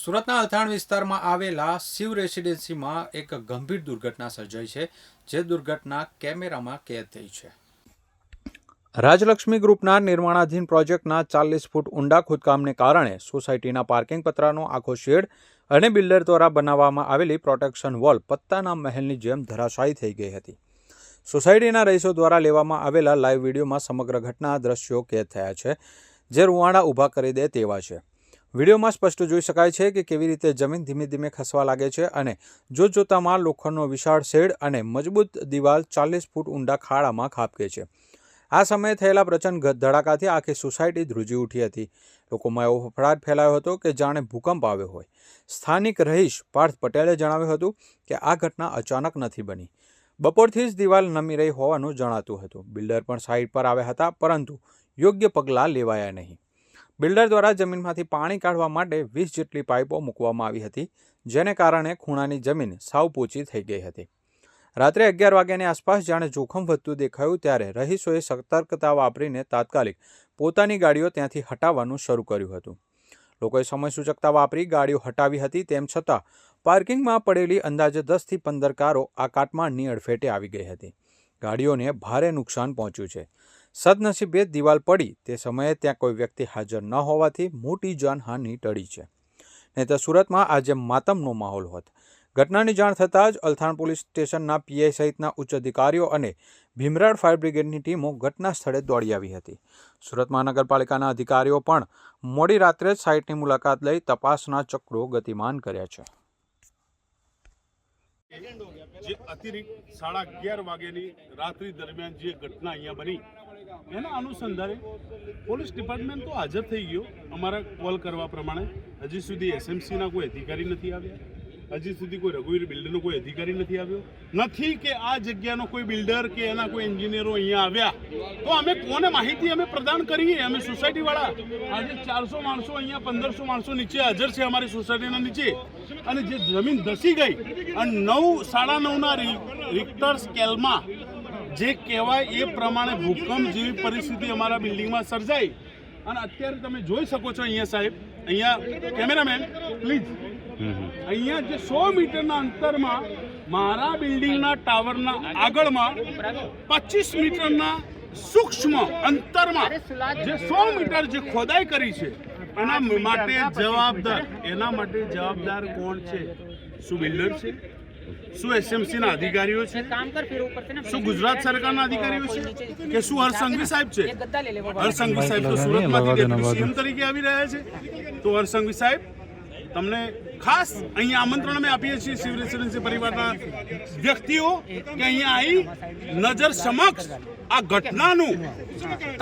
સુરતના અથાણ વિસ્તારમાં આવેલા શિવ રેસિડેન્સીમાં એક ગંભીર દુર્ઘટના સર્જાઈ છે, જે દુર્ઘટના કેમેરામાં કેદ થઈ છે. રાજલક્ષ્મી ગ્રુપના નિર્માણાધીન પ્રોજેક્ટના ચાલીસ ફૂટ ઊંડા ખોદકામને કારણે સોસાયટીના પાર્કિંગ પતરાનો આખો શેડ અને બિલ્ડર દ્વારા બનાવવામાં આવેલી પ્રોટેક્શન વોલ પત્તાના મહેલની જેમ ધરાશાયી થઈ ગઈ હતી. સોસાયટીના રહીશો દ્વારા લેવામાં આવેલા લાઈવ વિડીયોમાં સમગ્ર ઘટના દ્રશ્યો કેદ થયા છે, જે રૂવાડા ઊભા કરી દે તેવા છે. વિડીયોમાં સ્પષ્ટ જોઈ શકાય છે કે કેવી રીતે જમીન ધીમે ધીમે ખસવા લાગે છે અને જોતજોતામાં લોખંડનો વિશાળ શેડ અને મજબૂત દિવાલ ચાલીસ ફૂટ ઊંડા ખાડામાં ખાબકે છે. આ સમયે થયેલા પ્રચંડ ધડાકાથી આખી સોસાયટી ધ્રુજી ઉઠી હતી. લોકોમાં એવો ફફડાટ ફેલાયો હતો કે જાણે ભૂકંપ આવ્યો હોય. સ્થાનિક રહીશ પાર્થ પટેલે જણાવ્યું હતું કે આ ઘટના અચાનક નથી બની. બપોરથી જ દિવાલ નમી રહી હોવાનું જણાતું હતું. બિલ્ડર પણ સાઇટ પર આવ્યા હતા, પરંતુ યોગ્ય પગલાં લેવાયા નહીં. બિલ્ડર દ્વારા જમીનમાંથી પાણી કાઢવા માટે વીસ જેટલી પાઇપો મૂકવામાં આવી હતી, જેને કારણે ખૂણાની જમીન સાવ પોચી થઈ ગઈ હતી. રાત્રે અગિયાર વાગ્યાની આસપાસ જાણે જોખમ વધતું દેખાયું ત્યારે રહીશોએ સતર્કતા વાપરીને તાત્કાલિક પોતાની ગાડીઓ ત્યાંથી હટાવવાનું શરૂ કર્યું હતું. લોકોએ સમય સૂચકતા વાપરી ગાડીઓ હટાવી હતી, તેમ છતાં પાર્કિંગમાં પડેલી અંદાજે દસથી પંદર કારો આ કાટમાળની અડફેટે આવી ગઈ હતી. ગાડીઓને ભારે નુકસાન પહોંચ્યું છે. સદનસીબે દિવાલ પડી. તે સમયે ત્યાં કોઈ વ્યક્તિ હાજર ન હોવાથી મોટી જાનહાનિ ટળી છે. નહીં તો સુરતમાં આજે માતમનો માહોલ હોત. ઘટનાની જાણ થતાં જ અલથાણ પોલીસ સ્ટેશનના પીઆઈ સહિતના ઉચ્ચ અધિકારીઓ અને ભીમરાડ ફાયર બ્રિગેડની ટીમો ઘટના સ્થળે દોડી આવી હતી. સુરત મહાનગરપાલિકાના અધિકારીઓ પણ મોડી રાત્રે જ સાઇટની મુલાકાત લઈ તપાસના ચક્રો ગતિમાન કર્યા છે. જે અતિરિક્ત સાડા અગિયાર વાગ્યાની રાત્રિ દરમિયાન જે ઘટના અહીંયા બની એના અનુસંધાને પોલીસ ડિપાર્ટમેન્ટ તો હાજર થઈ ગયો. અમારા કોલ કરવા પ્રમાણે હજી સુધી એસએમસીના કોઈ અધિકારી નથી આવ્યા. હજી સુધી કોઈ રઘુવીર બિલ્ડરનો કોઈ અધિકારી નથી આવ્યો. નથી કે આ જગ્યાનો કોઈ બિલ્ડર કે એના કોઈ એન્જિનિયરો અહીંયા આવ્યા. તો અમે કોને માહિતી અમે પ્રદાન કરીએ? અમે સોસાયટીવાળા. આજે ચારસો માણસો અહીંયા, પંદરસો માણસો નીચે હાજર છે અમારી સોસાયટીના નીચે. અને જે જમીન ધસી ગઈ અને નવ, સાડા નવના રિક્ટર સ્કેલમાં જે કહેવાય એ પ્રમાણે ભૂકંપ જેવી પરિસ્થિતિ અમારા બિલ્ડિંગમાં સર્જાઈ. અને અત્યારે તમે જોઈ શકો છો અહીંયા સાહેબ, અહીંયા કેમેરામેન, પ્લીઝ. અહીંયા જે સો મીટરના અંતરમાં મારા બિલ્ડિંગના ટાવરના આગળમાં પચીસ મીટરના સૂક્ષ્મ અંતરમાં જે સો મીટર જે ખોદાઈ કરી છે, એના માટે જવાબદાર, એના માટે જવાબદાર કોણ છે? શું બિલ્ડર છે? શું એસએમસીના અધિકારીઓ છે? શું ગુજરાત સરકારના અધિકારીઓ છે? કે શું હરસંઘવી સાહેબ છે? હરસંઘવી સાહેબ તો સુરતમાંથી ડેપ્યુટી તરીકે આવી રહ્યા છે? તો હરસંઘવી સાહેબ તમને ખાસ અહીંયા આમંત્રણ અમે આપીએ છીએ શિવ રેસિડેન્સી પરિવારના વ્યક્તિઓ કે અહીંયા આવી નજર સમક્ષ આ ઘટનાનું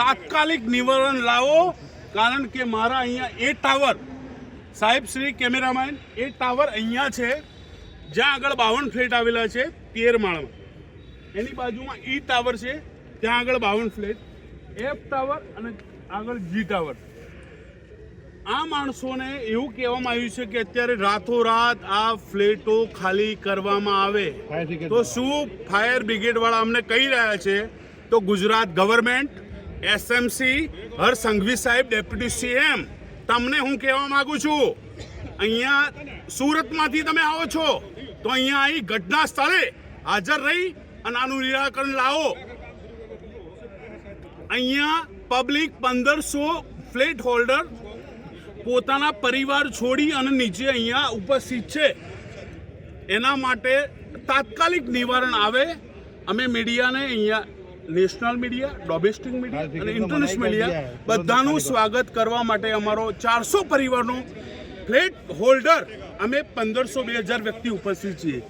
તાત્કાલિક નિવારણ લાવો કારણ કે મારા અહીંયા એ ટાવર સાહેબ શ્રી કેમેરામેન એ ટાવર અહીંયા છે. જ્યાં આગળ બાવન ફ્લેટ આવેલા છે તેર માળમાં. એની બાજુમાં ઈ ટાવર છે ત્યાં આગળ બાવન ફ્લેટ એફ ટાવર અને આગળ જી ટાવર. આ માણસોને એવું કહેવામાં આવ્યું છે કે અત્યારે રાતોરાત આ ફ્લેટો ખાલી કરવામાં આવે. તો શું ફાયર બ્રિગેડ વાળા અમને કહી રહ્યા છે? તો ગુજરાત ગવર્મેન્ટ એસએમસી હર સંઘવી સાહેબ ડેપ્યુટી સીએમ તમને હું કહેવા માંગુ છું અહીંયા સુરતમાંથી તમે આવો છો તો અહીંયા અહીં ઘટના સ્થળે હાજર રહી અને આનું નિરાકરણ લાવો. અહીંયા પબ્લિક પંદરસો ફ્લેટ હોલ્ડર પોતાના પરિવાર છોડી અને નીચે અહીંયા ઉપસ્થિત છે. એના માટે તાત્કાલિક નિવારણ આવે. અમે મીડિયાને અહીંયા નેશનલ મીડિયા ડોમેસ્ટિક મીડિયા અને ઇન્ટરનેશનલ મીડિયા બધાનું સ્વાગત કરવા માટે અમારો ચારસો પરિવારનો ફ્લેટ હોલ્ડર અમે પંદરસો બે હજાર વ્યક્તિ ઉપસ્થિત છીએ.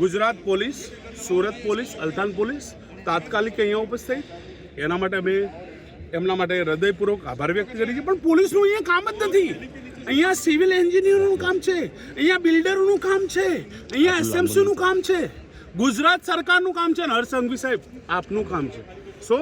Gujarat police Surat police Althan police તાત્કાલિક અહીંયા ઉપસ્થિત. એના માટે અમે એમના માટે હૃદયપૂર્વક આભાર વ્યક્ત કરીએ છીએ. પણ પોલીસનું અહીંયા કામ જ નથી. અહીંયા સિવિલ એન્જિનિયરનું કામ છે. અહીંયા બિલ્ડરોનું કામ છે. અહીંયા એસએમસીનું કામ છે. ગુજરાત સરકારનું કામ છે ને હરસંઘવી સાહેબ આપનું કામ છે. સો